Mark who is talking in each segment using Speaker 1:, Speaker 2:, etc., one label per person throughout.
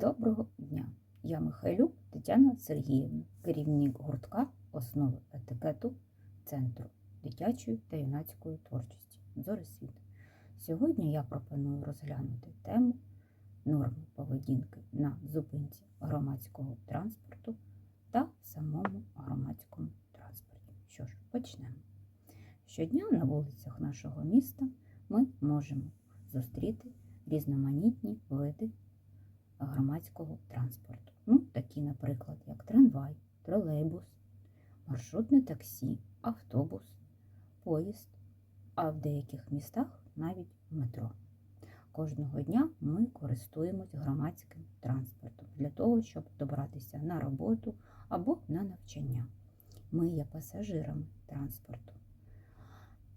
Speaker 1: Доброго дня! Я Михайлюк Тетяна Сергіївна, керівник гуртка основи етикету Центру дитячої та юнацької творчості Зори світу. Сьогодні я пропоную розглянути тему норми поведінки на зупинці громадського транспорту та самому громадському транспорті. Що ж, почнемо. Щодня на вулицях нашого міста ми можемо зустріти різноманітні види громадського транспорту. Ну, такі, наприклад, як трамвай, тролейбус, маршрутне таксі, автобус, поїзд, а в деяких містах навіть метро. Кожного дня ми користуємось громадським транспортом для того, щоб добратися на роботу або на навчання. Ми є пасажирами транспорту.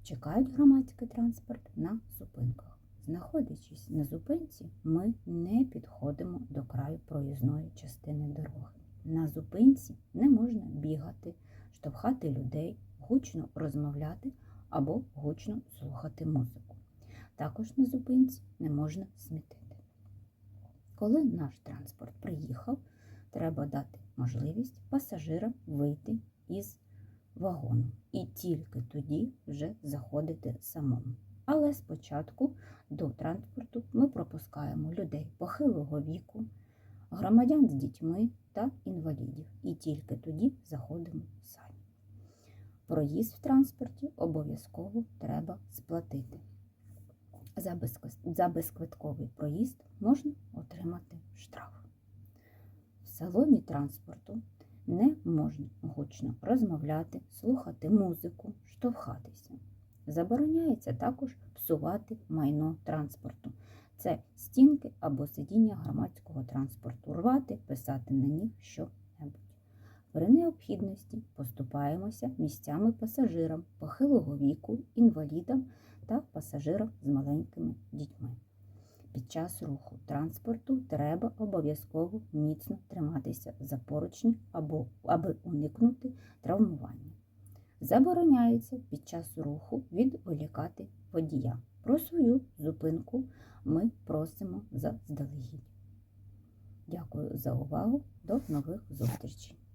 Speaker 1: Чекають громадський транспорт на зупинках. Знаходячись на зупинці, ми не підходимо до краю проїзної частини дороги. На зупинці не можна бігати, штовхати людей, гучно розмовляти або гучно слухати музику. Також на зупинці не можна смітити. Коли наш транспорт приїхав, треба дати можливість пасажирам вийти із вагону і тільки тоді вже заходити самому. Але спочатку до транспорту ми пропускаємо людей похилого віку, громадян з дітьми та інвалідів. І тільки тоді заходимо самі. Проїзд в транспорті обов'язково треба сплатити. За. Безквитковий проїзд можна отримати штраф. В салоні транспорту не можна гучно розмовляти, слухати музику, штовхатися. Забороняється також псувати майно транспорту. Це стінки або сидіння громадського транспорту, рвати, писати на них що-небудь. При необхідності поступаємося місцями пасажирам похилого віку, інвалідам та пасажирам з маленькими дітьми. Під час руху транспорту треба обов'язково міцно триматися за поручні або аби уникнути травмування. Забороняється під час руху відволікати водія. Про свою зупинку ми просимо заздалегідь. Дякую за увагу. До нових зустрічей!